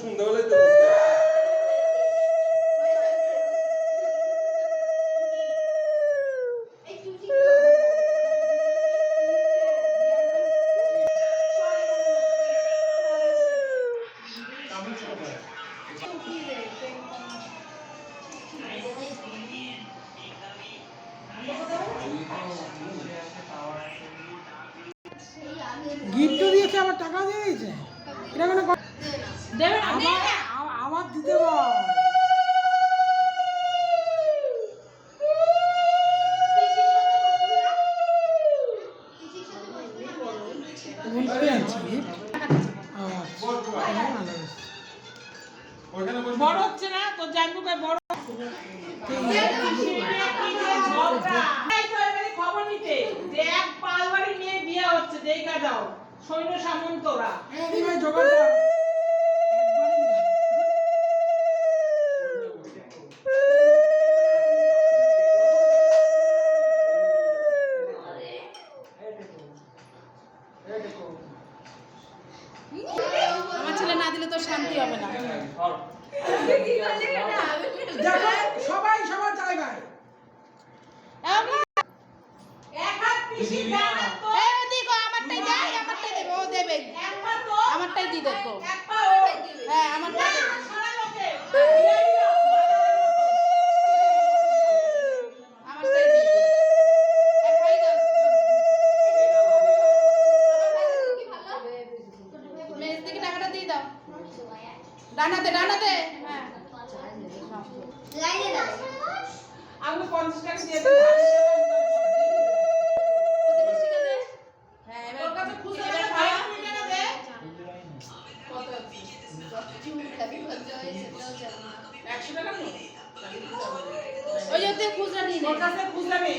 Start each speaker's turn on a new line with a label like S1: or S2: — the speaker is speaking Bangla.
S1: সন্ধ্যাবেলায় তো
S2: Thank you. গিফট দিয়েছে আবার টাকা দিয়েছে। এটা কোনো আমার দিতে আচ্ছা,
S3: বড় হচ্ছে না তোর জানব বড় দেখা যাও সৈন্য সামন্তরা।
S2: হ্যাঁ,
S4: আমার ছেলে না দিলে তো শান্তি হবে না।
S2: সবাই সবার চাই ভাই।
S3: এক হাত পিসি ডান
S4: আমারটাই দিয়ে দেখো। হ্যাঁ আমার হ্যাঁ, ডানাতে ডানাতে। হ্যাঁ।
S3: আমি পঞ্চাশ টাকা দিয়ে
S4: ওই যে খুচরা নিয়ে
S3: খুচরা নেই